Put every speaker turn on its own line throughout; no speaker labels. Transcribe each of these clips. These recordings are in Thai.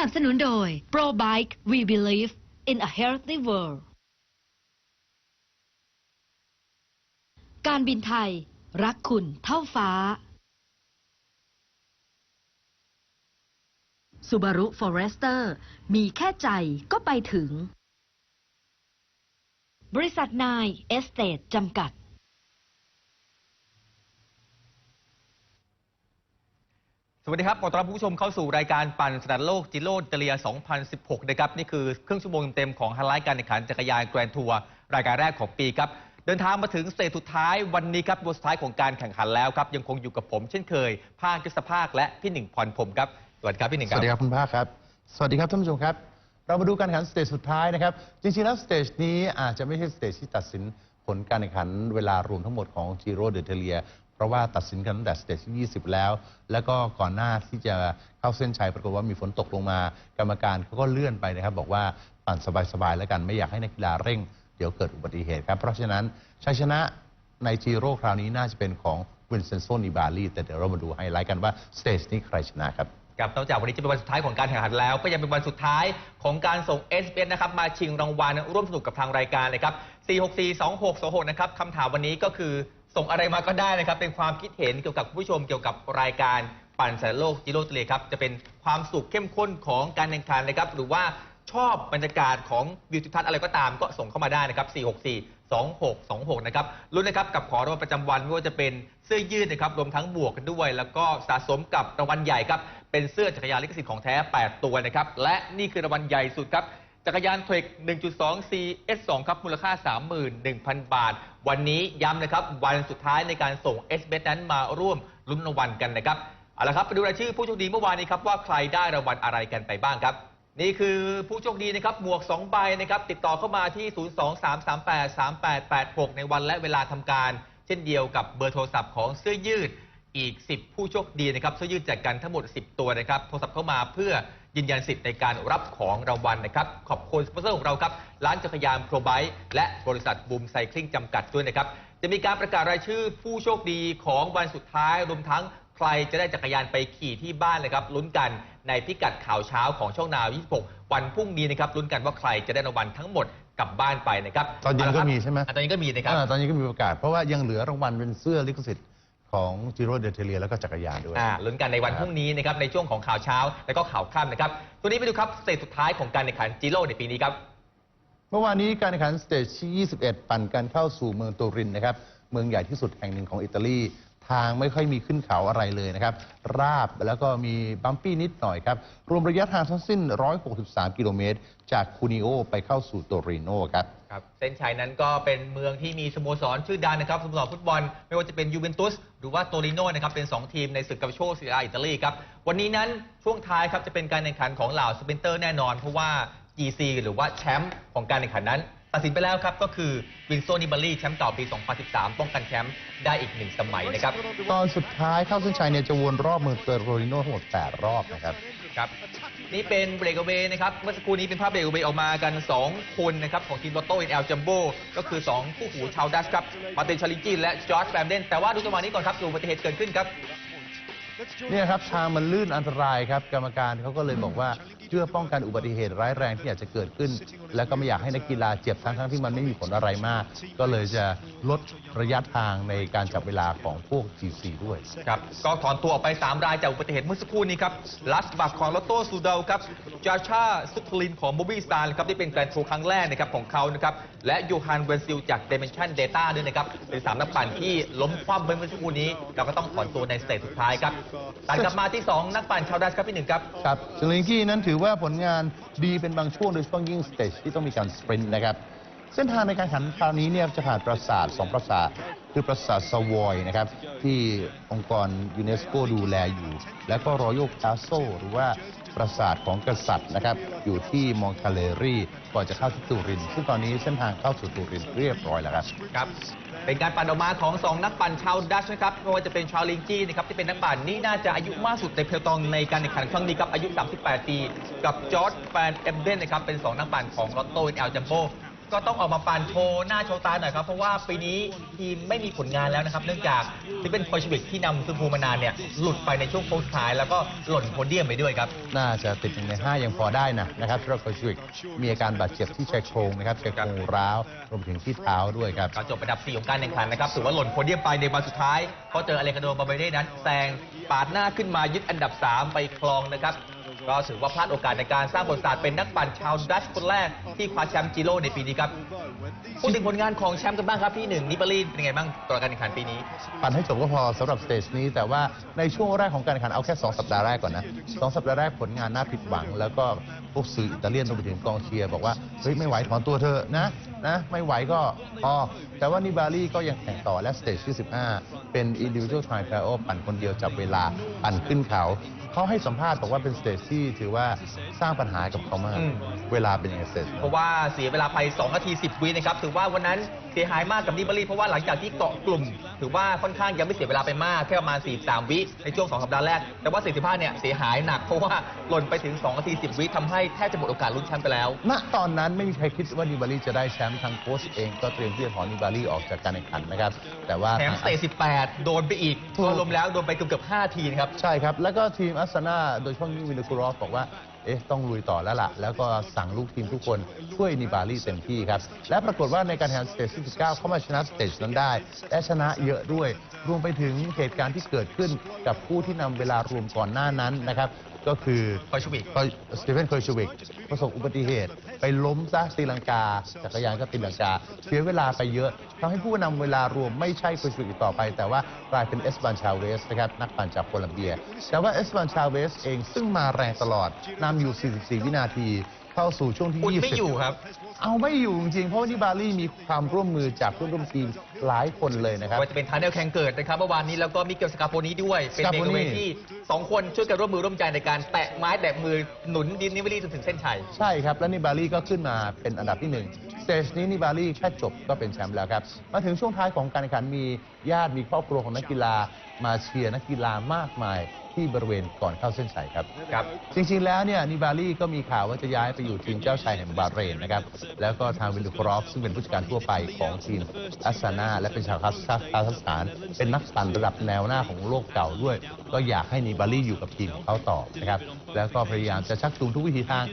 นับสนุนโดย Pro Bike We Believe in a Healthy World การบินไทย รักคุณเท่าฟ้า Subaru Forester มีแค่ใจก็ไปถึง บริษัทนายเอสเตจำกัด
สวัสดีครับ ขอต้อนรับผู้ชมเข้าสู่รายการปั่นสนามโลกจิโร่อิตเลีย 2016 นะครับ นี่คือเครึ่องชั่วโมงเต็มของไฮไลท์การแข่งขันจักรยานแกรนทัวร์รายการแรกของปีครับ เดินทางมาถึงสเตจสุดท้ายวันนี้ครับวันสุดท้ายของการแข่งขันแล้วครับ ยังคงอยู่กับผมเช่นเคย ภาคกฤษภาคและพี่หนึ่งพรพรหมครับ สวัสดีครับพี่หนึ่ง
ส
ครับ
วัสดีครับคุณภาคครับ สวัสดีครับท่านผู้ชมครับ เรามาดูการแข่งขันสเตจสุดท้ายนะครับ จริงๆแล้วสเตจนี้อาจจะไม่ใช่สเตจที่ตัดสินผลการแข่งขันเวลารวมทั้งหมดของจีโร่เดเทเลีย ราะว่าตัดสินกันตั้งแต่สเตจที่ 20 แล้ว แล้วก็ก่อนหน้าที่จะเข้าเส้นชัยปรากฏว่ามีฝนตกลงมา กรรมการเขาก็เลื่อนไปนะครับ บอกว่าปั่นสบายๆแล้วกันไม่อยากให้นักกีฬาเร่ง เดี๋ยวเกิดอุบัติเหตุครับ เพราะฉะนั้นชัยชนะในจีโร่คราวนี้น่าจะเป็นของวินเซนโซนิบาลีแต่เดี๋ยวเรามาดูไฮไลท์กันว่าสเตจนี้ใครชนะครับ
ครับนอกจากวันนี้จะเป็นวันสุดท้ายของการแข่งขันแล้ว ก็ยังเป็นวันสุดท้ายของการส่ง s อ s นะครับมาชิงรางวัลร่วมสนุกกับทางรายการเลยครับ 4642626 นะครับคำถามวันนี้ก็คือ ส่งอะไรมาก็ได้นะครับ เป็นความคิดเห็นเกี่ยวกับผู้ชมเกี่ยวกับรายการปั่นสายโลกจิโร่ทะเลครับจะเป็นความสุขเข้มข้นของการแข่งขันนะครับ หรือว่าชอบบรรยากาศของวิวทิวทัศน์อะไรก็ตามก็ส่งเข้ามาได้นะครับ 464 2626 นะครับรุ่นนะครับกับขอรางวัลประจำวันไม่ว่าจะเป็นเสื้อยืดนะครับรวมทั้งบวกกันด้วย แล้วก็สะสมกับรางวัลใหญ่ครับเป็นเสื้อจักรยานลิขสิทธิ์ของแท้ 8 ตัวนะครับและนี่คือรางวัลใหญ่สุดครับ จักรยานเทรค1.2 CS2 ครับ มูลค่า 31,000 บาท วันนี้ย้ำนะครับ วันสุดท้ายในการส่ง s b นั้นมาร่วมลุ้นรางวัลกันนะครับ เอาละครับ ไปดูรายชื่อผู้โชคดีเมื่อวานนี้ครับ ว่าใครได้รางวัลอะไรกันไปบ้างครับ นี่คือผู้โชคดีนะครับ หมวก 2 ใบนะครับ ติดต่อเข้ามาที่ 023383886 ในวันและเวลาทำการ เช่นเดียวกับเบอร์โทรศัพท์ของเสื้อยืดอีก 10 ผู้โชคดีนะครับเสื้อยืดแจกกันทั้งหมด 10 ตัวนะครับ โทรศัพท์เข้ามาเพื่อ ยืนยันสิทธิ์ในการรับของรางวัลนะครับ ขอบคุณสปอนเซอร์ของเราครับ ร้านจักรยานโปรไบและบริษัทบูมไซคลิงจำกัดด้วยนะครับ จะมีการประกาศรายชื่อผู้โชคดีของวันสุดท้ายรวมทั้งใครจะได้จักรยานไปขี่ที่บ้านนะครับลุ้นกันในพิกัดข่าวเช้าของช่องนาว 26 วันพรุ่งนี้นะครับลุ้นกันว่าใครจะได้รางวัลทั้งหมดกลับบ้านไปนะครับ
ตอนเย็นก็า
ละครับ
มีใช่ไหม
อะตอนนี้ก็มีนะครับ
อ่าตอนนี้ก็มีประกาศเพราะว่ายังเหลือรางวัลเป็นเสื้อลิขสิทธิ์ ของจิโร่เดเทเลียแล้วก็จักรยานด้วย
อ่าลุ้นกันในวันพรุ่งนี้นะครับในช่วงของข่าวเช้า และก็ข่าวค่ำนะครับตัวนี้ไปดูครับสเตจสุดท้ายของการแข่งขันจิโร่ในปีนี้ครับ
เมื่อวานนี้การแข่งขันสเตจที่ 21 ปั่นกันเข้าสู่เมืองตูรินนะครับ เมืองใหญ่ที่สุดแห่งหนึ่งของอิตาลี ทางไม่ค่อยมีขึ้นเขาอะไรเลยนะครับ ราบแล้วก็มีบัมปี้นิดหน่อยครับ รวมระยะทางทั้งสิ้น 163 กิโลเมตร จากคูนิโอไปเข้าสู่โตริโนครับ
ครับเส้นชัยนั้นก็เป็นเมืองที่มีสโมสรชื่อดังนะครับสโมสรฟุตบอล ไม่ว่าจะเป็นยูเวนตุสหรือว่าโตริโนนะครับเป็น 2 ทีมในศึกกาโชซีอาอิตาลีครับวันนี้นั้นช่วงท้ายครับจะเป็นการแข่งขันของเหล่าสปรินเตอร์แน่นอน เพราะว่า GC หรือว่าแชมป์ของการแข่งขันนั้น ตัดสินไปแล้วครับก็คือวินโซนิบารีแชมป์เก่าปี 2013 ป้องกันแชมป์ได้อีกหนึ่งสมัยนะครับ
ตอนสุดท้ายเข้าเส้นชัยเนี่ยจะวนรอบเมืองโตริโนทั้งหมด8รอบนะครับ
ครับนี่เป็นเบรกเวนะครับเมื่อสักครู่นี้เป็นภาพเบรกเวออกมากัน 2 คนนะครับของทีมลอตโต้เอ็นอลจัมโบ้ก็คือ 2 คู่หูชาวดัชครับมาเตนชาลิจินและจอร์จแฟมเดนแต่ว่าดูจังหวะนี้ก่อนครับดูอุบัติเหตุเกิดขึ้นครับ
เนี่ยครับทางมันลื่นอันตรายครับกรรมการเขาก็เลยบอกว่าเพื่อป้องกันอุบัติเหตุร้ายแรงที่อาจจะเกิดขึ้น แล้วก็ไม่อยากให้นักกีฬาเจ็บทั้งทั้งๆที่มันไม่มีผลอะไรมาก ก็เลยจะลดระยะทางในการจับเวลาของพวก GC ด้วย
ครับก็ถอนตัวออกไป 3 รายจากอุบัติเหตุเมื่อสักครู่นี้ครับลัสบักของลอตโต้ซูเดลครับจาชาซุคลินของโมบิสตาร์ครับที่เป็นแกรนด์ทัวร์ครั้งแรกนะครับของเขานะครับและยูฮันเวนซิลจากเดเมนชั่นเดต้าด้วยนะครับเป็นสามนักปั่นที่ล้มคว่ำเมื่อสักครู่นี้เราก็ต้องถอนตัวในสเตจสุดท้ายครับตัดกลับมาที่ 2 นักปั่นชาวดัชครับพี่หนึ่งครับ
ครับซิลิงกี้นั้นถือว่าผลงานดีเป็นบางช่วงโดยเฉพาะยิ่งสเตจที่ต้องมีการสปรินต์นะครับ เส้นทางในการแข่งขันคราวนี้เนี่ยจะผ่านปราสาทสองปราสาทคือปราสาทสวอยนะครับ ที่องค์กรยูเนสโกดูแลอยู่ แล้วก็รอยัลคาโซหรือว่าปราสาทของกษัตริย์นะครับ อยู่ที่มองคาเลรีก่อนจะเข้าที่ตูริน ซึ่งตอนนี้เส้นทางเข้าสู่ตูรินเรียบร้อยแล้วครับ
ครับ เป็นการปั่นออกมาของ 2 นักปั่นชาวดัชนะครับไม่ว่าจะเป็นชาวลิงจี้นะครับที่เป็นนักปั่นนี่น่าจะอายุมากสุดในเพลตองในการแข่งขันครั้งนี้ครับอายุ 38 ปี กับจอร์ดแฟนเอมเดนนะครับเป็น 2 นักปั่นของลอตโต้เอลจัมโบ ก็ต้องออกมาปั่นโชว์หน้าโชว์ตาหน่อยครับ เพราะว่าปีนี้ทีมไม่มีผลงานแล้วนะครับ เนื่องจากที่เป็นโคชวิกที่นำซูพูมานานเนี่ยหลุดไปในช่วงโค้งสุดท้าย แล้วก็หล่นโพเดียมไปด้วยครับ
น่าจะติดหนึ่งในห้ายังพอได้นะนะครับสำหรับโคชวิกมีอาการบาดเจ็บที่ชายโครงนะครับชายโครงร้าวรวมถึงที่เท้าด้วยครับ
ก็จบอันดับ4ของการแข่งขันนะครับถือว่าหล่นโพเดียมไปในวันสุดท้ายเพราะเจออเลกาโดบาเบเด้นั้นแซงปาดหน้าขึ้นมายึดอันดับ 3 ไปครองนะครับ ก็ถือว่าพลาดโอกาสในการสร้างบทศาสตร์เป็นนักปั่นชาวดัชคนแรกที่คว้าแชมป์จิโร่ในปีนี้ครับพูดถึงผลงานของแชมป์กันบ้างครับพี่หนึ่งนิปารีเป็นยังไงบ้างต่อการแข่งขันปีนี้
ปั่นให้จบก็พอสำหรับสเตจนี้ แต่ว่าในช่วงแรกของการแข่งขันเอาแค่ 2 สัปดาห์แรกก่อนนะสองสัปดาห์แรกผลงานน่าผิดหวัง แล้วก็พวกสื่ออิตาเลียนรวมไปถึงกองเชียร์บอกว่าเฮ้ยไม่ไหวถอนตัวเธอะนะนะไม่ไหวก็พอแต่ว่านิบารีก็ยังแข่งต่อและสเตจที่ 15 เป็น individual time trial ปั่นคนเดียวจับเวลาปั่นขึ้นเขา เขาให้สัมภาษณ์บอกว่าเป็นสเตจที่ถือว่าสร้างปัญหากับเขามาก
อืม
เวลาเป็นยังไงสเตจ
เพราะว่าเสียเวลาไป2นาที 10 วินะครับ ถือว่าวันนั้นเสียหายมากกับนิบารีเพราะว่าหลังจากที่เกาะกลุ่ม ถือว่าค่อนข้างยังไม่เสียเวลาไปมาก แค่ประมาณ 43 วิในช่วง 2 สัปดาห์แรก แต่ว่า 45 เนี่ยเสียหายหนักเพราะว่าหล่นไปถึง2นาที 10 วิทำให้แทบจะหมดโอกาสลุ้นแชมป์ไปแล้ว
ณ ตอนนั้นไม่มีใครคิดว่านิบารีจะได้แชมป์ทางโค้ชเองก็เตรียมที่จะถอนนิบารีออกจากการแข่งขันนะครับ แต่ว่า
แถมสเตจ18 โดนไปอีก
ถูก
รวมๆแล้วโดนไปเกือบๆ5ทีนะครับ
ใช่ครับ แล้วก็ทีมอัสซานาโดยเฉพาะยิ่งวินคูรอฟบอกว่า เอ๊ะต้องลุยต่อแล้วล่ะ แล้วก็สั่งลูกทีมทุกคนช่วยนิบาลีเต็มที่ครับ และปรากฏว่าในการแข่งสเตจที่19เข้ามาชนะสเตจนั้นได้ และชนะเยอะด้วย รวมไปถึงเหตุการณ์ที่เกิดขึ้นกับผู้ที่นำเวลารวมก่อนหน้านั้นนะครับ ก็คือ
คอยชวิก
ก็สตีเฟนเคอร์ชวิกประสบอุบัติเหตุ ไปล้มซะตีลังกาจักรยานก็ตีลังกา เสียเวลาไปเยอะทำให้ผู้นำเวลารวมไม่ใช่เคอร์ชวิกอีกต่อไป แต่ว่ากลายเป็นเอสบันชาเวสนะครับนักปั่นจากโคลัมเบีย แต่ว่าเอสบันชาเวสเองซึ่งมาแรงตลอดนำอยู่ 44 วินาทีเข้าสู่ช่วงที่
อุ่น
20
ไม่อยู่ครับ
เอาไม่อยู่จริงๆเพราะว่านิบารี่มีความร่วมมือจากเพื่อนร่วมทีม หลายคนเลยนะครับ
ว่าจะเป็นทาเนลแข่งเกิดนะครับเมื่อวานนี้แล้วก็มิเกลสกาโปนีด้วย เป็นเมก
Scarponi
เวที่สองคนช่วยกันร่วมมือร่วมใจในการแตะไม้แตะมือหนุนดินนิวอรี่จนถึงเส้นชัย
ใช่ครับ และนิบารีก็ขึ้นมาเป็นอันดับที่หนึ่งสเตจนี้นิบารีแค่จบก็เป็นแชมป์แล้วครับ มาถึงช่วงท้ายของการแข่งขันมีญาติมีครอบครัวของนักกีฬามาเชียร์นักกีฬามากมายที่บริเวณก่อนเข้าเส้นชัยครับ
ครับ
จริงๆ แล้วเนี่ยนิบารีก็มีข่าวว่าจะย้ายไปอยู่ทีมเจ้าชายแห่งบาห์เรนนะครับ แล้วก็ทางวินดูครอฟซึ่งเป็นผู้จัดการทั่วไปของทีมอัสซานาและเป็นชาวคาซัคสถาน เป็นนักปั่นระดับแนวหน้าของโลกเก่าด้วย ก็อยากให้นิบารีอยู่กับทีมของเขาต่อนะครับ แล้วก็พยายามจะชักจูงทุกวิธีทาง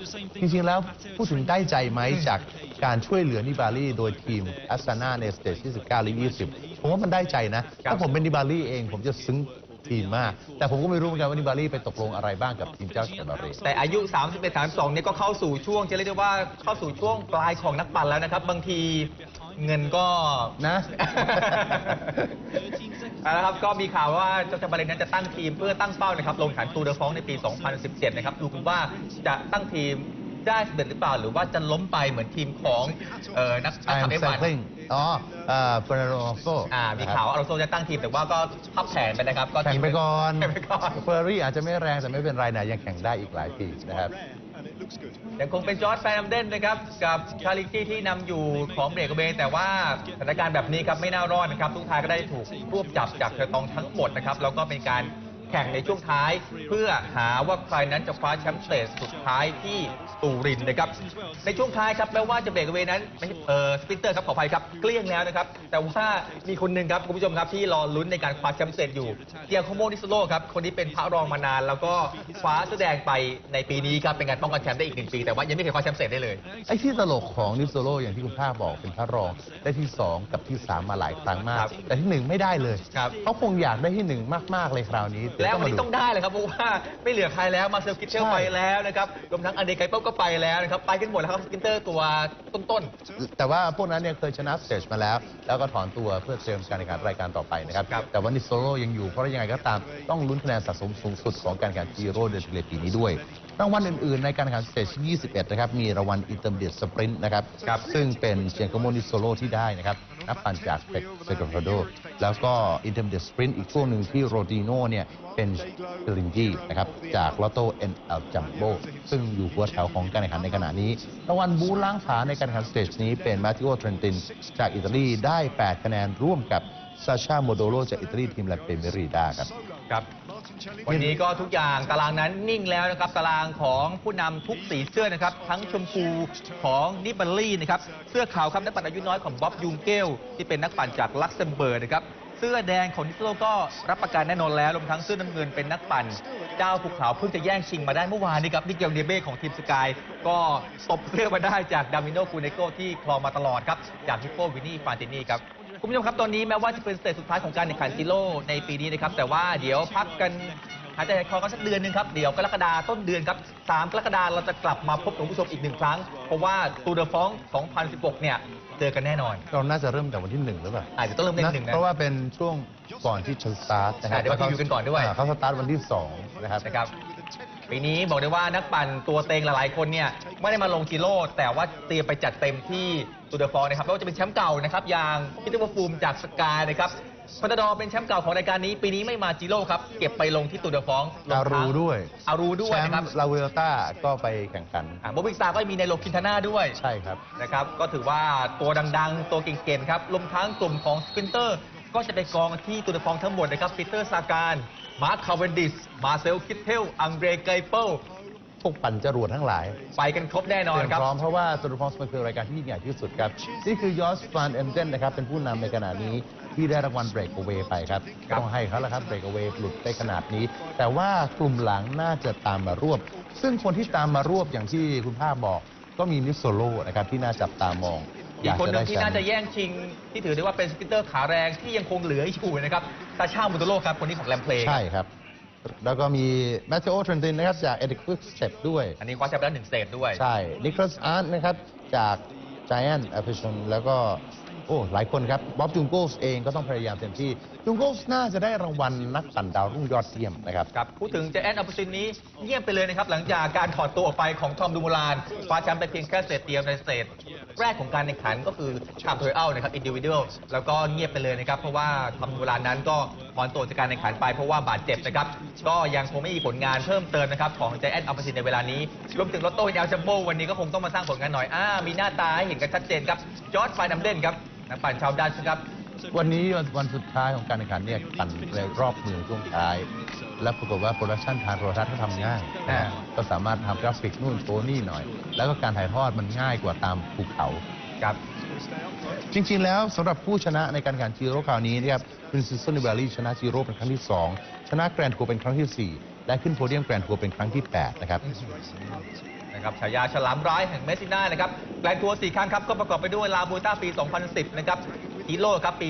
จริงๆ แล้วพูดถึงได้ใจไหมจากการช่วยเหลือนิบารีโดยทีมอัสซานาในสเตจที่19หรือ20ผมว่ามันได้ใจนะ ถ้าผมเป็นนิบารีเองผมจะซึ้ง ทีมมาก แต่ผมก็ไม่รู้เหมือนกันว่านิบารีไปตกลงอะไรบ้างกับทีมเจ้าชายบาห์เรน
แต่อายุ 31 32เนี่ยก็เข้าสู่ช่วงจะเรียกได้ว่าเข้าสู่ช่วงปลายของนักปั่นแล้วนะครับ บางทีเงินก็
นะ
เอาละครับก็มีข่าวว่าเจ้าชายบาห์เรนนั้นจะตั้งทีมเพื่อตั้งเป้านะครับลงแข่งขันตูเดอฟองในปี 2017 นะครับดูกันว่าจะตั้งทีม ได้สำเร็จหรือเปล่า หรือว่าจะล้มไปเหมือนทีมของเอ่อนักนัก
I
ขับ
am
เอฟวัน
cycling อ๋อเอ่อเฟอร์นาโรโซ
อ่ามีข่าวว่าอาโรโซจะตั้งทีมแต่ว่าก็พับแผนไปนะครับ ก็
แข่งไปก่อน
แข่งไปก่อน
เฟอร์รี่อาจจะไม่แรงแต่ไม่เป็นไรนะยังแข่งได้อีกหลายปีนะครับ
ยังคงเป็นจอร์ดแฟนนัมเดนนะครับ กับชาลิตี้ที่นำอยู่ของเบรกเบย์แต่ว่าสถานการณ์แบบนี้ครับไม่น่ารอดนะครับทุกทายก็ได้ถูกรวบจับจากเทอร์ตองทั้งหมดนะครับแล้วก็เป็นการ แข่งในช่วงท้าย เพื่อหาว่าใครนั้นจะคว้าแชมป์สเตจสุดท้ายที่ตูรินนะครับ ในช่วงท้ายครับแม้ว่าจะเบรกเวย์นั้นไม่ใช่เออสปรินเตอร์ครับขออภัยครับเกลี้ยงแล้วนะครับ แต่ว่ามีคนหนึ่งครับคุณผู้ชมครับที่รอลุ้นในการคว้าแชมป์สเตจอยู่เกียร์โคโมนิสโลครับคนนี้เป็นพระรองมานาน แล้วก็คว้าแสอแดงไปในปีนี้ครับเป็นการป้องกันแชมป์ได้อีกหนึ่งปี แต่ว่ายังไม่เคยคว้าแชมป์สเตจได้เลย
ไอ้ที่ตลกของนิฟโซโลอย่างที่คุณภาคบอกเป็นพระรองได้ที่ 2 กับที่ 3 มาหลายครั้งมา
ครั
ก
บ
แต่ที่ 1 ไม่ได้เลย
ครับ
เขาคงอยากได้ที่ 1 มากๆเลยคราวนี้เดี๋ย
แล้ว
มา
วันนี้ต้องได้เลยครับเพราะว่าไม่เหลือใครแล้วมาเซลกิเชล
ใช่
ไปแล้วนะครับรวมทั้งอันเดไกเปิลก็ไปแล้วนะครับไปกันหมดแล้วครับสกินเตอร์ตัวต้น
แต่ว่าพวกนั้นเนี่ยเคยชนะสเตจมาแล้ว แล้วก็ถอนตัวเพื่อเตรียมการแข่งขันรายการต่อไปนะครับ
ครับ
แต่ว่านิฟโซโลยังอยู่เพราะยังไงก็ตามต้องลุ้นคะแนนสะสมสูงสุดของการแข่งขันจีโร่เดนเลปีนี้ด้วย รางวัลอื่นๆ ในการแข่งขันสเตจที่21 นะครับ มีรางวัลอินเตอร์เดียสปรินต์นะครับ
ครับ
ซึ่งเป็นเชียงโกโมนิโซโลที่ได้นะครับ นักปั่นจากเปกเซกโรโด แล้วก็อินเตอร์เดียสปรินต์อีกช่วงหนึ่งที่โรดิโนเนี่ย เป็นเปรินจีนะครับ จากลอตโต้เอ็นเอลจัมโบซึ่งอยู่หัวแถวของการแข่งขันในขณะนี้ รางวัลบูล้างผาในการแข่งขันสเตจนี้เป็นมาติโอเทรนตินจากอิตาลีได้ 8 คะแนนร่วมกับ ซาชาโมโดโรจากอิตาลีทีมแลเปเมริดาครับ
ครับ วันนี้ก็ทุกอย่างตารางนั้นนิ่งแล้วนะครับ ตารางของผู้นำทุกสีเสื้อนะครับ ทั้งชมพูของนิบัลลี่นะครับ เสื้อขาวครับนักปั่นอายุน้อยของบ๊อบยูงเกลที่เป็นนักปั่นจากลักเซมเบิร์กนะครับเสื้อแดงของนิสโลก็รับประกันแน่นอนแล้วรวมทั้งเสื้อน้ำเงินเป็นนักปั่นเจ้าภูเขาเพิ่งจะแย่งชิงมาได้เมื่อวานนี้ครับนิเกลเดเบ้ของทีมสกาย ก็ตบเสื้อมาได้จากดามิโนคูเนโกที่ครองมาตลอดครับ จากฮิปโปวินนี่ฟานตินี่ครับ คุณผู้ชมครับตอนนี้แม้ว่าจะเป็นสเตจสุดท้ายของการแข่งขันจิโร่ในปีนี้นะครับแต่ว่าเดี๋ยวพักกันหายใจหายคอกันสักเดือนหนึงครับเดี๋ยวกรกฎาต้นเดือนครับ3กรกฎาเราจะกลับมาพบกับคุณผู้ชมอีกหนึ่งครั้ง เพราะว่าตูเดอฟอง 2016 เนี่ยเจอกันแน่นอน
เราน่าจะเริ่มแต่วันที่หนึ่งหรือเปล่า
อาจจะต้องเริ่มเล่นหนึ่งนะ
เพราะว่าเป็นช่วงก่อนที่จะสตาร์ทนะครั
อ่าเดี๋ยวมา
แล้
พรีวิวกันก่อนด้วยา
เขาสตาร์ทวันที่สองนะครับ
นะครับ ปีนี้บอกได้ว่านักปั่นตัวเต็งหลายๆคนเนี่ยไม่ได้มาลงจิโร่แต่ว่าเตรียมไปจัดเต็มที่ตูเดอฟองนะครับไม่ว่าจะเป็นแชมป์เก่านะครับอย่างพีเตอร์ฟูมจากสกายนะครับพันธดอเป็นแชมป์เก่าของรายการนี้ ปีนี้ไม่มาจิโร่ครับ เก็บไปลงที่ตูเดอฟอง
อารูด้วย
อารูด้วย
แชม
นะครับ
ป์ลาเวลต้าก็ไปแข่งขัน
อ่าโบวิกซาก็มีในโลคินทาน่าด้วย
ใช่ครับ
นะครับ ก็ถือว่าตัวดังๆ ตัวเก่งๆครับรวมทั้งกลุ่มของสปรินเตอร์ ก็จะไปกองที่ตูเดฟองทั้งหมดนะครับปีเตอร์ซาการมาร์คคาเวนดิสมาเซลคิทเทลอังเดรไกเปิล
พวกปั่นจรวดทั้งหลาย
ไปกันครบแน่นอ
เต
น
รียม
ครับ
พร้อมเพราะว่าตูร์ฟองส์มันคือรายการที่ยิ่งใหญ่ที่สุดครับ นี่คือยอสฟานเอมเดนนะครับ เป็นผู้นำในขณะนี้ที่ได้รางวัลเบรก a เว y ไปครับ
ครับ
ต้องให้เขาแล้วครับเบรก a เว y หลุดได้ขนาดนี้ แต่ว่ากลุ่มหลังน่าจะตามมารวบ ซึ่งคนที่ตามมารวบอย่างที่คุณภาพบอก ก็มีนิสโซโลนะครับที่น่าจับตามอง
อีกคนหนึ่งที่
แชม
น่า
ป์
จะแย่งชิง ที่ถือได้ว่าเป็นสปรินเตอร์ขาแรงที่ยังคงเหลืออยู่นะครับตาชามุตโลครับคนนี้ของแรมเพลย์
ใช่ครับ แล้วก็มีแมทเทโอเทรนตินนะครับจากเอดิควิกสเต็ปด้วย
อันนี้คว้าแชมป์แล้วหนึ่งสเตจด้วย
ใช่นิโคลัสอาร์ตนะครับจาก Giant a f f i c i o n แล้วก็ โอ้ หลายคนครับบ๊อบจุงโกสเองก็ต้องพยายามเต็มที่ จุงโกสน่าจะได้รางวัลนักปั่นดาวรุ่งยอดเยี่ยมนะครับ
ครับพูดถึงเจแอนอัปซินนี้เงียบไปเลยนะครับ หลังจากการถอดตัวออกไปของทอมดูมูลานคว้าแชมป์ไปเพียงแค่เซตเดียวในเซตแรกของการแข่งขันก็คือชามเทอร์เอลนะครับอินดิวิเดลแล้วก็เงียบไปเลยนะครับ เพราะว่าทอมดูมูลานนั้นก็ถอนตัวจากการแข่งขันไปเพราะว่าบาดเจ็บนะครับก็ยังคงไม่มีผลงานเพิ่มเติมนะครับของเจแอนอัปซินในเวลานี้รวมถึงลอตโต้เอลจัมโบวันนี้ก็คงต้องมาสร้างผลงานหน่อยอ่ามีหน้าตาให้เห็นกันชัดเจนครับจอร์ดไฟนัมเดนครับนักปั่นชาวดัชครับ
วันนี้วันสุดท้ายของการแข่งขันเนี่ยปั่นในรอบเมืองช่วงท้าย แล้วปรากฏว่าโปรดักชันทางโทรทัศน์เขาทำง่ายนะฮะก็สามารถทำกราฟิกนู่นโชว์นี่หน่อย แล้วก็การถ่ายทอดมันง่ายกว่าตามภูเขา
ครับ
จริงๆ แล้วสำหรับผู้ชนะในการแข่งขันจีโร่คราวนี้นะครับปรินซิสโซนิเบลลี่ชนะจีโร่เป็นครั้งที่ 2 ชนะแกรนด์ทัวร์เป็นครั้งทีสี่ 4 และขึ้นโพเดียมแกรนด์ทัวร์เป็นครั้งที่ 8 นะครับ
นะครับฉายาฉลามร้ายแห่งเมสซิน่านะครับแกลนทัวร์สี่ครั้งครับ ก็ประกอบไปด้วยลาบูต้าปี 2010 นะครับ ฮีโร่ครับปี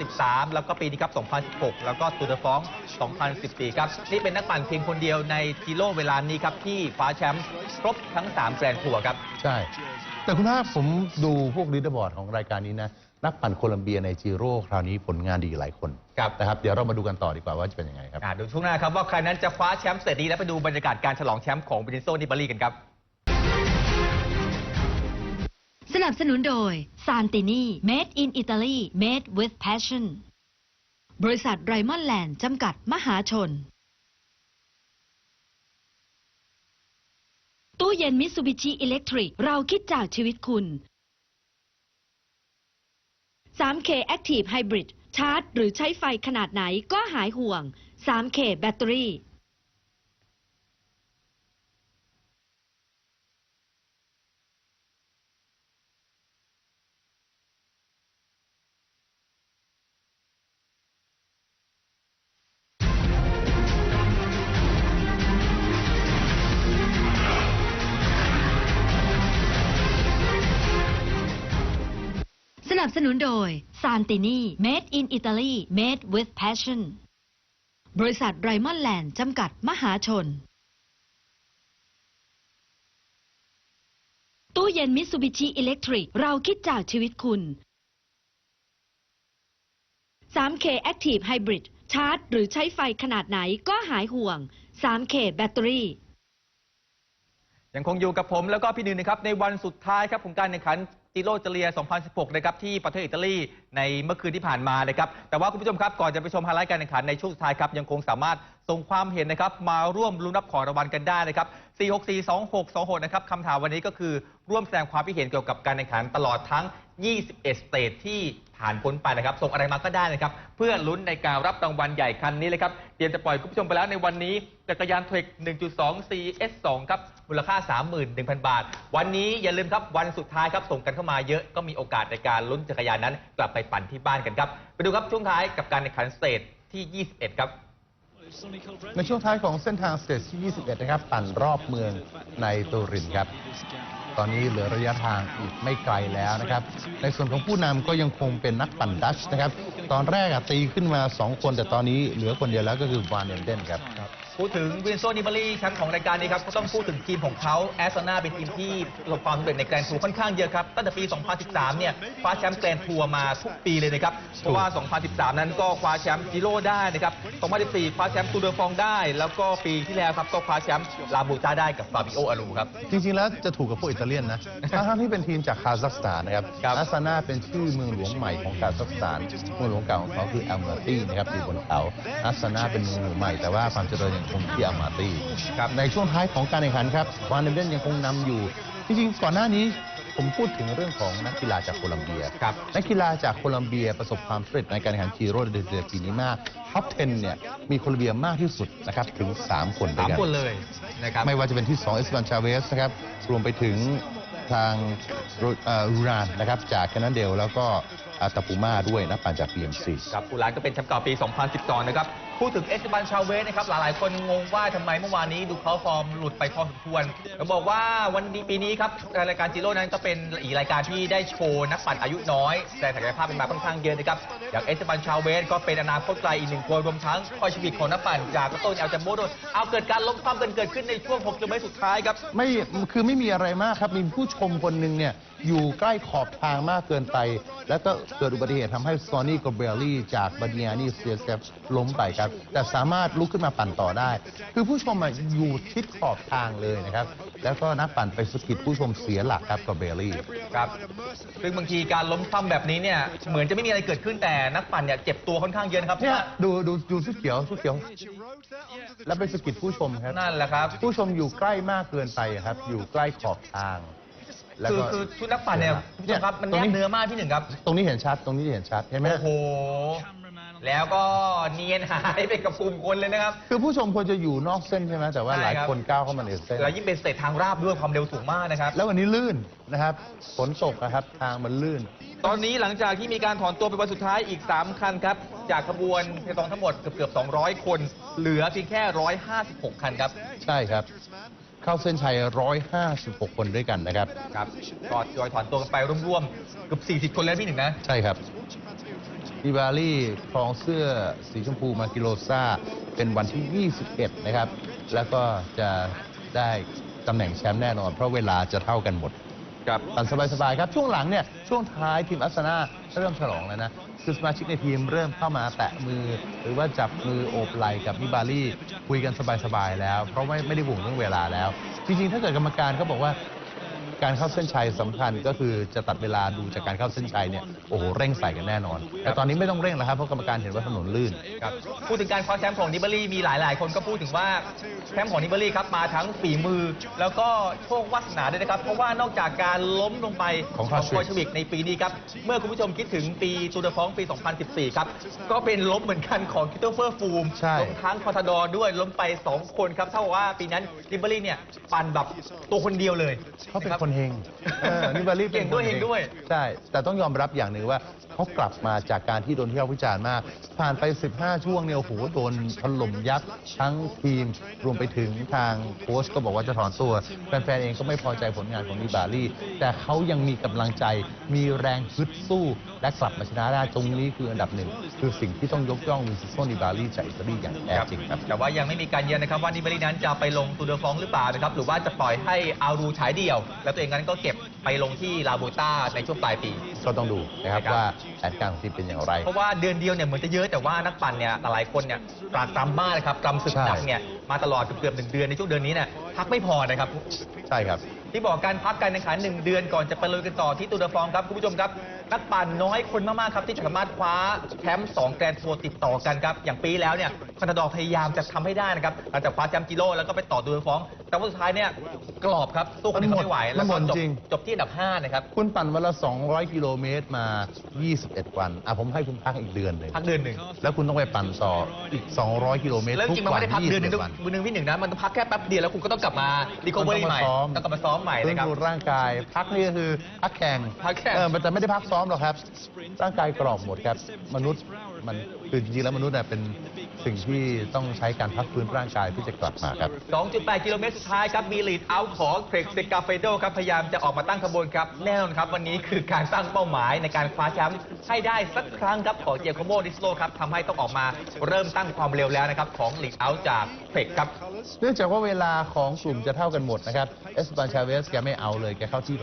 2013 แล้วก็ปีนี้ครับ 2016 แล้วก็ตูเดอฟอง 2014 ครับ นี่เป็นนักปั่นเพียงคนเดียวในฮีโร่เวลานี้ครับ ที่คว้าแชมป์ครบทั้ง 3 แกรนทัวร์ครับ
ใช่ แต่คุณภาพผมดูพวกลีดเดอร์บอร์ดของรายการนี้นะ นักปั่นโคลัมเบียในจีโร่คราวนี้ผลงานดีหลายคน
ครับ
นะครับเดี๋ยวเรามาดูกันต่อดีกว่าว่าจะเป็นยังไงครับ
อ่าดูช่วงหน้าครับว่าใครนั้นจะคว้าแชมป์เสร็จดีและไปดูบรรยากาศการฉลองแชมป์ของบินิโซนิบารีกันครับ
สนับสนุนโดยซานตินี made in Italy made with passion บริษัทไรมอนแลนด์จำกัดมหาชน ตู้เย็นมิ t ซูบิชิอิเล็กทริกเราคิดจากชีวิตคุณ 3K Active Hybrid ชาร์จหรือใช้ไฟขนาดไหนก็หายห่วง 3K แบตเตอรี่ นับสนุนโดยซานตินี made in Italy made with passion บริษัทไรมอนแลนด์จำกัดมหาชน ตู้เย็นมิ t ซูบิชิอิเล็กทริกเราคิดจากชีวิตคุณ 3K Active Hybrid ชาร์จหรือใช้ไฟขนาดไหนก็หายห่วง 3K แบตเตอรี่
ยังคงอยู่กับผมแล้วก็พี่หนึ่งนะครับในวันสุดท้ายครับของการแข่งขัน ติโรเจเลีย 2016 นะครับที่ประเทศอิตาลีในเมื่อคืนที่ผ่านมานะครับ แต่ว่าคุณผู้ชมครับก่อนจะไปชมไฮไลท์การแข่งขันในช่วงสุดท้ายครับยังคงสามารถส่งความเห็นนะครับมาร่วมลุ้นรับของรางวัลกันได้นะครับ 4642626 นะครับคำถามวันนี้ก็คือร่วมแสดงความคิดเห็นเกี่ยวกับการแข่งขันตลอดทั้ง 21 สเตทที่ผ่านพ้นไปนะครับ ส่งอะไรมาก็ได้นะครับ เพื่อลุ้นในการรับรางวัลใหญ่คันนี้เลยครับ เตรียมจะปล่อยคุณผู้ชมไปแล้วในวันนี้ จักรยานเทรค1.2 CS2 ครับ มูลค่า 31,000 บาท วันนี้อย่าลืมครับ วันสุดท้ายครับ ส่งกันเข้ามาเยอะ ก็มีโอกาสในการลุ้นจักรยานนั้น กลับไปปั่นที่บ้านกันครับ ไปดูครับช่วงท้ายกับการแข่งขันสเตทที่ 21 ครับ
ในช่วงท้ายของเส้นทางสเตจที่ 21 นะครับ ปั่นรอบเมืองในตูรินครับ ตอนนี้เหลือระยะทางอีกไม่ไกลแล้วนะครับ ในส่วนของผู้นำก็ยังคงเป็นนักปั่นดัชนะครับ ตอนแรกตีขึ้นมา 2 คน แต่ตอนนี้เหลือคนเดียวแล้วก็คือวานเดนเดนครับ
พูดถึงวินโซนิบารีแชมป์ของรายการนี้ครับก็ต้องพูดถึงทีมของเขาแอสโซนาเป็นทีมที่ประสบความสำเร็จในแกรนด์ทัวร์ค่อนข้างเยอะครับ ตั้งแต่ปี 2013 เนี่ยคว้าแชมป์แกรนด์ทัวร์มาทุกปีเลยนะครับ เพราะว่า 2013 นั้นก็คว้าแชมป์จิโร่ได้นะครับ 2014 คว้าแชมป์ตูเดอฟองได้ แล้วก็ปีที่แล้วครับก็คว้าแชมป์ลาบูต้าได้กับฟาบิโออารูครับ
จริงๆ แล้วจะถูกกับพวกอิตาเลียนนะทั้งๆที่เป็นทีมจากคาซัคสถานนะครับ
ครับ
อาสานาเป็นชื่อเมืองหลวงใหม่ของคาซัคสถาน เมืองหลวงเก่าของเขาคืออัลมาตีนะครับอยู่บนเขาอาสานาเป็นเมืองหลวงใหม่แต่ว่าความเจริญยังคงที่อัลมาตี
ครับ
ในช่วงท้ายของการแข่งขันครับวานเดนเดนยังคงนำอยู่ จริงๆก่อนหน้านี้ผมพูดถึงเรื่องของนักกีฬาจากโคลัมเบีย
ครับ
นักกีฬาจากโคลัมเบียประสบความสำเร็จในการแข่งขันจีโร่เดเดปีนี้มากท็อป10เนี่ยมีโคลัมเบียมากที่สุดนะครับถึง 3 คนด้ว
สายม
กัน
คนเลยนะครับ
ไม่ว่าจะเป็นที่ 2 เอสบันชาเวสนะครับ รวมไปถึงทางรูเอ่อรูรานนะครับ จากแคนาเดลแล้วก็อาตาปูมาด้วยนักปั่นจาก BMC
ครับปูรานก็เป็นแชมป์เก่าปี 2012 นะครับ พูดถึงเอสบันชาเวสนะครับหลายๆ คนงงว่าทำไมเมื่อวานนี้ดูเขาฟอร์มหลุดไปพอสมควรเราบอกว่าวันนี้ปีนี้ครับรายการจิโร่นั้นก็เป็นอีกรายการที่ได้โชว์นักปั่นอายุน้อย แต่ศักยภาพเป็นมาค่อนข้างเยอะนะครับอย่างเอสบันชาเวสก็เป็นอนาคตไกลอีกหนึ่งคนรวมทั้งคอยชีวิตของนักปั่นจากต้นเอลจัมโบด้วยเอาเกิดการล้มความกันเกิดขึ้นในช่วง6กิโลเมตรสุดท้ายครับ
ไม่คือไม่มีอะไรมากครับมีผู้ชมคนหนึ่งเนี่ยอยู่ใกล้ขอบทางมากเกินไป แล้วก็เกิดอุบัติเหตุทำให้ซอนนี่ก b เบลลี่จากบาดิอานี่เซียสครับล้มไปครับ แต่สามารถลุกขึ้นมาปั่นต่อได้ คือผู้ชมอะอยู่ทิศขอบทางเลยนะครับ แล้วก็นักปั่นไปสะกิดผู้ชมเสียหลักครับกับเบลลี่
ครับซึ่งบางทีการล้มคว่ำแบบนี้เนี่ยเหมือนจะไม่มีอะไรเกิดขึ้นแต่นักปั่นเนี่ยเจ็บตัวค่อนข้างเยอะนะครับ
เนี่ยดูดูดูชุดเขียวชุดเขียว แล้วไปสะกิดผู้ชมครับ
นั่นแหละครับ
ผู้ชมอยู่ใกล้มากเกินไปครับ อยู่ใกล้ขอบทาง แล้ว
คือ
ก็
คือชุดนักปั่นเนี่ยคุณผู้ชมครับมัน
ตรง
แน
นี้
บเนื้อมากที่หนึ่งครับ
ตรงนี้เห็นชัด ตรงนี้เห็นชัด เห็นไหม
โอ้โห แล้วก็เนียนหายไปกับกลุ่มคนเลยนะครับ
คือผู้ชมควรจะอยู่นอกเส้นใช่ไหมแต่ว่า
ใช่
หลาย
ครับ
คนก้าวเข้ามาในเส้น
แล้วยิ่งเป็นสเตจทางราบด้วยความเร็วสูงมากนะครับ
แล้ววันนี้ลื่นนะครับฝนตกนะครับทางมันลื่น
ตอนนี้หลังจากที่มีการถอนตัวเป็นวันสุดท้ายอีก 3 คันครับ จากขบวนเพตองทั้งหมดเกือบเกือบๆ200 คน เหลือเพียงแค่ 156 คันครับ
ใช่ครับ เข้าเส้นชัย 156 คนด้วยกันนะครับ
ครับก็ทยอยถอนตัวกันไปร่วมๆเกือบ40 คนแล้วพี่หนึ่งนะ
ใช่ครับดิบารี่ครองเสื้อสีชมพูมากิโลซาเป็นวันที่ 21 นะครับ แล้วก็จะได้ตำแหน่งแชมป์แน่นอน เพราะเวลาจะเท่ากันหมด
ครับ
ปั่นสบายๆครับ ช่วงหลังเนี่ยช่วงท้ายทีมอัสนาเริ่มฉลองแล้วนะคือสมาชิกในทีมเริ่มเข้ามาแตะมือ หรือว่าจับมือโอบไหล่กับนิบาลี่คุยกันสบายๆแล้ว เพราะไม่ไม่ได้ห่วงเรื่องเวลาแล้ว จริงๆถ้าเกิดกรรมการเขาบอกว่า การเข้าเส้นชัยสำคัญก็คือจะตัดเวลาดูจากการเข้าเส้นชัยเนี่ยโอ้โหเร่งใส่กันแน่นอน แต่ตอนนี้ไม่ต้องเร่งแล้วครับเพราะกรรมการเห็นว่าถนนลื่น
ครับพูดถึงการคว้าแชมป์ของนิเบอรี่มีหลาย ๆ คนก็พูดถึงว่าแชมป์ของนิเบอรี่ครับมาทั้งฝีมือ แล้วก็โชควาสนาด้วยนะครับ เพราะว่านอกจากการล้มลงไป
ของ
คอ
Krushwick
ชวิกในปีนี้ครับเมื่อคุณผู้ชมคิดถึงปีตูดฟองปี 2014 ครับก็เป็นล้มเหมือนกันของคิตเตอร์เฟอร์ฟูม
ใช่
ล้มทั้งคอทาดอร์ด้วยล้มไป 2 คนครับเท่ากับว่าปีนั้นนิเบอรี่เนี่ยปั่นแบบตัวคนเดียวเลย
เขาเป็นะ
รับ
คนเฮงเออนิบารี่
เก่งด้วยเฮงด้วย
ใช่ แต่ต้องยอมรับอย่างหนึ่งว่าเขากลับมาจากการที่โดนที่เราวิจารณ์มาก ผ่านไป 15 ช่วงเนี่ยโอ้โหโดนถล่มยับทั้งทีมรวมไปถึงทางโค้ชก็บอกว่าจะถอนตัว แฟนๆเองก็ไม่พอใจผลงานของนิบารี่ แต่เขายังมีกำลังใจมีแรงฮึดสู้ และกลับมาชนะได้ตรงนี้คืออันดับหนึ่งคือสิ่งที่ต้องยกย่องมิซิโซนิบารี่จากอิตาลีอย่างแท้จริงครับ
แต่ว่ายังไม่มีการยืนยันนะครับว่านิเบอรี่นั้นจะไปลงตูเดอฟองหรือเปล่านะครับหรือว่าจะปล่อยให้อารูฉายเดี่ยวแล้วตัวเองนั้นก็เก็บไปลงที่ลาบูต้าในช่วงปลายปี
ก็ต้องดูนะครับ
ครับ
ว่าแผนการของทีมเป็นอย่างไร
เพราะว่าเดือนเดียวเนี่ยเหมือนจะเยอะแต่ว่านักปั่นเนี่ยหลายคนเนี่ยตรากตรำมากนะครับกรำศึก
ใช่
หนักเนี่ยมาตลอดเกือบๆหนึ่งเดือนในช่วงเดือนนี้เนี่ยพักไม่พอนะครับ
ใช่ครับ
ที่บอกการพักการแข่งขันหนึ่งเดือนก่อนจะไปลุยกันต่อที่ตูเดอฟองครับคุณผู้ชมครับนักปั่นน้อยคนมากๆครับที่จะสามารถคว้าแชมป์2แกรนด์ทัวร์ติดต่อกันครับอย่างปีแล้วเนี่ยคอนทาดอร์พยายามจะทำให้ได้นะครับหลังจากคว้าแชมป์กิโลแล้วก็ไปต่อดูฟ้อง แต่ว่าสุดท้ายเนี่ยกรอบครับสู้คนอื่นเขาไม่ไหวแล้วก็
มันหมด
จบ
จริง
จบที่อันดับห้านะครับ
คุณปั่นวันละ 200 กิโลเมตรมา 21 วันอะผมให้คุณพักอีกเดือนหนึ่ง
พักเดือนหนึ่ง
แล้วคุณต้องไปปั่นต่ออีก 200 กิโลเมตร
แล้วจ
ทุก
ริงๆมัน
วั
ไม่ได้พักเดือนหนึง
21วัน
มือหนึ่งพี่หนึ่งนะมันต้องพักแค่แป๊บเดียวแล้วคุณก็ต้องกลับมาดีโคเวอรี่ใหม่
ต้องกลับมาซ้อม
ต้องกลับมาซ้อมใหม่
ฟื้
นะ
น
ครับ
ฟูร่างกาย พักนี่ก็คือพักแข่ง
พักแข่ง
เออมันจะไม่ได้พักซ้อมหรอกครับ ร่างกายกรอบหมดครับ มนุษย์ มันคือจริงๆแล้วมนุษย์เนี่ยเป็นสิ่งที่ต้องใช้การพักฟื้นร่างกายที่จะกลับมาครับ
2.8 กิโลเมตรสุดท้ายครับ มีลีดเอาของเทรกเซกาเฟโดครับ พยายามจะออกมาตั้งขบวนครับแน่นอนครับวันนี้คือการตั้งเป้าหมายในการคว้าแชมป์ให้ได้สักครั้งครับของเจโคโมดิสโลครับทำให้ต้องออกมาเริ่มตั้งความเร็วแล้วนะครับของลีดเอาจากเทรกครับ
เนื่องจากว่าเวลาของกลุ่มจะเท่ากันหมดนะครับเอสปานชาเวสแกไม่เอาเลยแกเข้าที่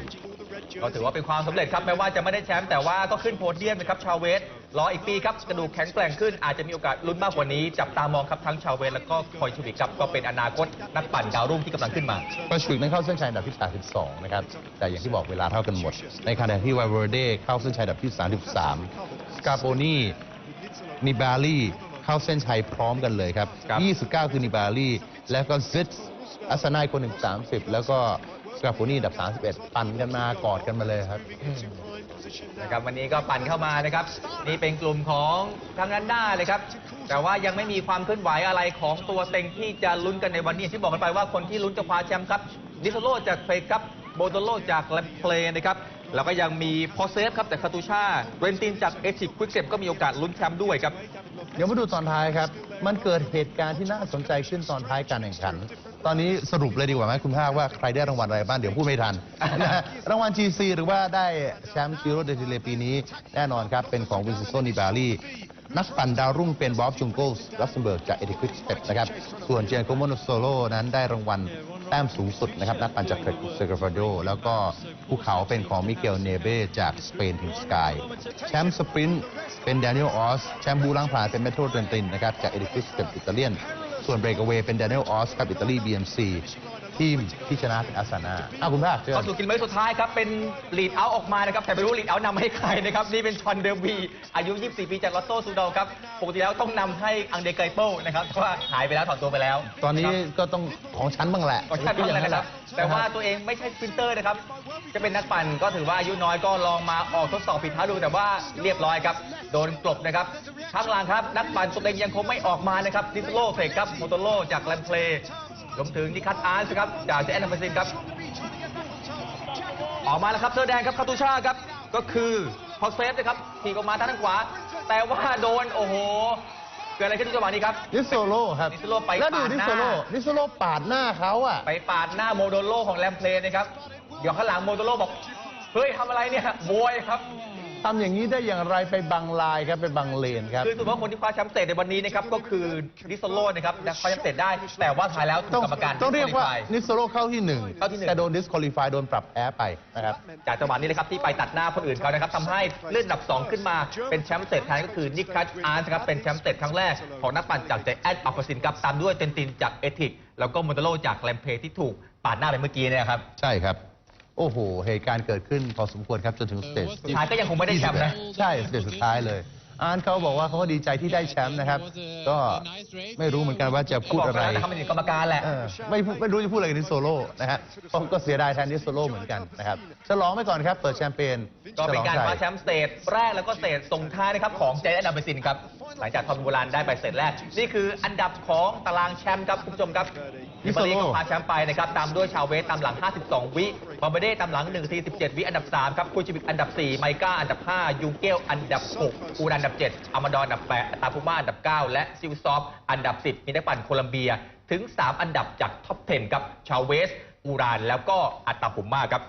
124
ก็ถือว่าเป็นความสำเร็จครับแม้ว่าจะไม่ได้แชมป์แต่ว่าก็ขึ้นโพเดียมนะครับชาวเวส รออีกปีครับกระดูกแข็งแกร่งขึ้นอาจจะมีโอกาสลุ้นมากกว่านี้ จับตามองครับทั้งชาวเวสแล้วก็คอยชวิกครับก็เป็นอนาคตนักปั่นดาวรุ่งที่กำลังขึ้นมา
ประชุกนั้นเข้าเส้นชัยอันดับที่82นะครับ แต่อย่างที่บอกเวลาเท่ากันหมด ในขณะที่วาเวอร์เดเข้าเส้นชัยอันดับที่ 33 สกาโปนีนิบาลีเข้าเส้นชัยพร้อมกันเลยครับ
ครับ
29 คือนิบาลีแล้วก็ซิตอัสนายคนหนึ่ง30 แล้วก็สกาโปนีอันดับ 31 ปั่นกันมากอดกันมาเลยครับ
นะครับวันนี้ก็ปั่นเข้ามานะครับ นี่เป็นกลุ่มของทางด้านหน้าเลยครับ แต่ว่ายังไม่มีความเคลื่อนไหวอะไรของตัวเต็งที่จะลุ้นกันในวันนี้อย่างที่บอกกันไปว่าคนที่ลุ้นจะคว้าแชมป์ครับดิโซโลจากเฟกครับโบโตโลจากแลมเพลนะครับแล้วก็ยังมีพอเซฟครับจากคาตูชาเรนตินจากเอชิกควิกเซปก็มีโอกาสลุ้นแชมป์ด้วยครับ
เดี๋ยวมาดูตอนท้ายครับ มันเกิดเหตุการณ์ที่น่าสนใจขึ้นตอนท้ายการแข่งขัน ตอนนี้สรุปเลยดีกว่าไหมคุณภาคว่าใครได้รางวัลอะไรบ้างเดี๋ยวพูดไม่ทันนะฮะรางวัล GC หรือว่าได้แชมป์จิโรเดทิเลปีนี้ แน่นอนครับเป็นของวินเซนโซนิบาลีนักปั่นดาวรุ่งเป็นบ๊อบจุงโกลส์ลักเซมเบิร์กจากเอติควิกสเต็ปนะครับส่วนเจนโคโมโนโซโลนั้นได้รางวัลแต้มสูงสุดนะครับนักปั่นจากเทรคเซกาฟาโดแล้วก็ภูเขาเป็นของมิเกลเนเบจากสเปนทีมสกายแชมป์สปรินต์เป็นแดเนียลออสแชมป์บูล้างผาเป็นเมโทรเดนตินนะครับจากเอติควิกสเต็ปอิตาเลียน ส่วนเบรกเวย์เป็น Daniel o s ครับอิตาลี BMC ทีมที่ชนะเป็นอาสานาอ้าวคุณภาคเชิญ
เข้าสู่กินมื้อสุดท้ายครับ เป็นลีดเอาออกมานะครับ แต่ไม่รู้ลีดเอานำให้ใครนะครับ นี่เป็นชอนเดอร์บีอายุ 24 ปีจากลอตโต้ซูดอลครับปกติแล้วต้องนำให้อังเดเกยโป้นะครับเพราะว่าหายไปแล้วถอนตัวไปแล้ว
ตอนนี้ะ
ครับ
ก็ต้องของฉันบ้างแหละ
ขอชาติบ้างเลยนะครับแต่ว่าตัวเองไม่ใช่สปรินเตอร์นะครับจะเป็นนักปั่นก็ถือว่าอายุน้อยก็ลองมาออกทดสอบผิดพลาดดูแต่ว่าเรียบร้อยครับโดนกลบนะครับข้างหลังครับ นักปั่นตัวเองยังคงไม่ออกมานะครับดิสโลเฟกครับโมโตโลจากแลมเพลย์ รวมถึงนิคัตอาร์สครับจากเจแอนนาเมซินครับ ออกมาแล้วครับเสื้อแดงครับคาตูชาครับ ก็คือพอเซฟนะครับถีบออกมาทางด้านขวา แต่ว่าโดนโอ้โหเกิดอะไรขึ้นที่จังหวะนี้ครับ
นิโซโลครับ
นิโซโลไป
แล้วดู
ปาดหน้า
นิโซโลนิโซโลปาดหน้าเขาอะ
ไปปาดหน้าโมโดโลของแลมเพลย์นะครับเดี๋ยวข้างหลังโมโดโลบอกเฮ้ยทำอะไรเนี่ยโวยครับ
ทำอย่างนี้ได้อย่างไรไปบังลายครับไปบังเลนครับ
คือถือว่าคนที่คว้าแชมป์เตะในวันนี้นะครับก็คือดิโซโลนะครับคว้าแชมป์เตะได้ แต่ว่าท้ายแล้วถูก
ต้อง
กรรมการ
ต้องเรียกว่า
disqualify
นิโซโลเข้าที่หนึ่ง
เข้าที่หนึ่ง
แต่โดนดิสคอลิฟายโดนปรับแพ้ไปนะครับ
จากจังหวะนี้เลยครับที่ไปตัดหน้าคนอื่นเขานะครับทำให้เลื่อนอันดับ 2 ขึ้นมาเป็นแชมป์สเตทแทนก็คือนิคัสอาร์ตครับเป็นแชมป์สเตทครั้งแรกของนักปั่นจากใจแอดอัลฟาซินครับตามด้วยเตนตินจากเอทิกแล้วก็มอนเตโลจากแลมเพที่ถูกปาดหน้าไปเมื่อกี้เนยครับ
ใช่ครับ โอ้โห เหตุการณ์เกิดขึ้นพอสมควรครับจนถึงสเตจ
สุดท้ายก็ยังคงไม่ได้แชมป์นะ
ใช่สเตจสุดท้ายเลย อานเขาบอกว่าเขาก็ดีใจที่ได้แชมป์นะครับ ก็ไม่รู้เหมือนกันว่าจะพูดอะไร
ก็บอกแล้วนะครับมันเป็นกรรมการแหละ
เออไม่พูดไม่รู้จะพูดอะไรกับนิโซโลนะฮะก็ก็เสียดายแทนนิโซโลเหมือนกันนะครับฉลองไปก่อนครับ เปิดแชมเปญ
ก็เป็นการ
ฉลอง
คว้า
ชัย
แชมป์สเตทแรกแล้วก็สเตทส่งท้ายนะครับของเจแอนดับเบซินครับหลังจากทอมโบรานได้ไปสเตทแรก นี่คืออันดับของตารางแชมป์ครับคุณผู้ชมครับ
นิ
นิ
โซ
โซ
โล
โลก็คว้าแชมป์ไปนะครับตามด้วยชาวเวสตามหลัง 52 วิ บอมเบเด้ตามหลัง1ที17วิอันดับ 3 ครับคูจิบิกอันดับ 4 ไมก้าอันดับ 5 ยูเกลอันดับ 6 อูรันอันดับ 7 อามาดอนอันดับ 8 ตาพูมาอันดับ 9 และซิลซอฟอันดับ 10 มีนักปั่นโคลัมเบียถึง 3 อันดับจากท็อป 10 ครับชาวเวส อูราน แล้วก็อัตตาพุมาครับ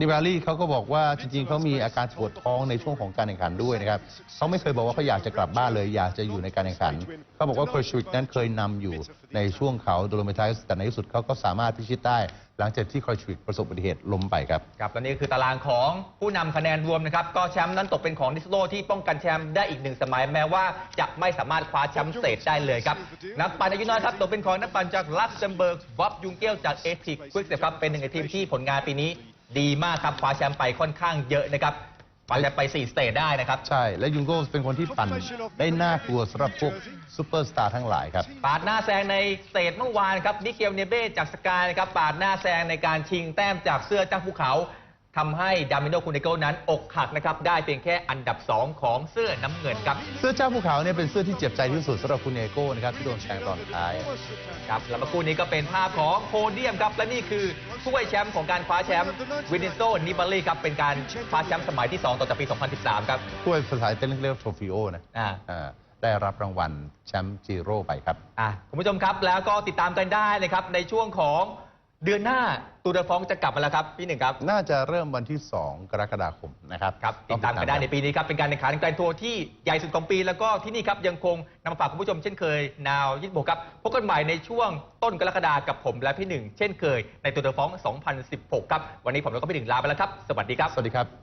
ดิบารี่เขาก็บอกว่าจริงๆ เขามีอาการปวดท้องในช่วงของการแข่งขันด้วยนะครับเขาไม่เคยบอกว่าเขาอยากจะกลับบ้านเลย อยากจะอยู่ในการแข่งขัน เขาบอกว่าเคชวิกนั้นเคยนำอยู่ในช่วงเขาโดโลเมทัสแต่ในที่สุดเขาก็สามารถพิชิตได้ หลังจากที่คอยชีวิตประสบอุบัติเหตุล้มไปครับ
ครับและนี่คือตารางของผู้นำคะแนนรวมนะครับ ก็แชมป์นั้นตกเป็นของนิสโลที่ป้องกันแชมป์ได้อีกหนึ่งสมัยแม้ว่าจะไม่สามารถคว้าแชมป์สเศษได้เลยครับ นักปั่นอายุน้อยครับตกเป็นของนักปั่นจากลักเซมเบิร์กบ๊อบยุงเกลจากเอทิกควิกเซครับเป็นหนึ่งในทีมที่ผลงานปีนี้ ดีมากครับคว้าแชมป์ไปค่อนข้างเยอะนะครับ คว้าแชมป์ไป4สเตจได้นะครับ
ใช่ และยุงโกเป็นคนที่ปั่นได้น่ากลัวสำหรับพวกซูเปอร์สตาร์ทั้งหลายครับ
ปาดหน้าแซงในสเตจเมื่อวานครับมิเกลเนเบ้จากสกายนะครับปาดหน้าแซงในการชิงแต้มจากเสื้อจ้างภูเขาทำให้ดามิโนคุเนโกนั้นอกหักนะครับได้เพียงแค่อันดับ 2 ของเสื้อน้ำเงินครับ
เสื้อเจ้าภูเขาเนี่ยเป็นเสื้อที่เจ็บใจที่สุดสำหรับคุณเอโก้นะครับที่โดนแซงตอนท้าย
ครับแล้วเมื่อคู่นี้ก็เป็นภาพของโพเดียมครับและนี่คือ ถ้วยแชมป์ของการคว้าแชมป์วินิโซนิบารีครับเป็นการคว้าแชมป์สมัยที่ 2 ต่อจากปี 2013 ครับ
ถ้วยภาษาไทยเรียกว่าโทฟิโอนะ
อ่า
อ่าได้รับรางวัลแชมป์จีโร่ไปครับ
อะคุณผู้ชมครับแล้วก็ติดตามกันได้นะครับในช่วงของ เดือนหน้าตูเดอฟองจะกลับมาแล้วครับพี่หนึ่งครับ
น่าจะเริ่มวันที่ 2 กรกฎาคมนะครับ
ครับติดตามกันได้ในปีนี้ครับ เป็นการแข่งขันแกรนด์ทัวร์ที่ใหญ่สุดของปี แล้วก็ที่นี่ครับยังคงนำมาฝากคุณผู้ชมเช่นเคยนาวยิทโบครับพบกันใหม่ในช่วงต้นกรกฎากับผมและพี่หนึ่งเช่นเคยในตูเดอฟอง 2016 ครับ วันนี้ผมแล้วก็พี่หนึ่งลาไปแล้วครับ สวัสดีครับ
สวัสดีครับ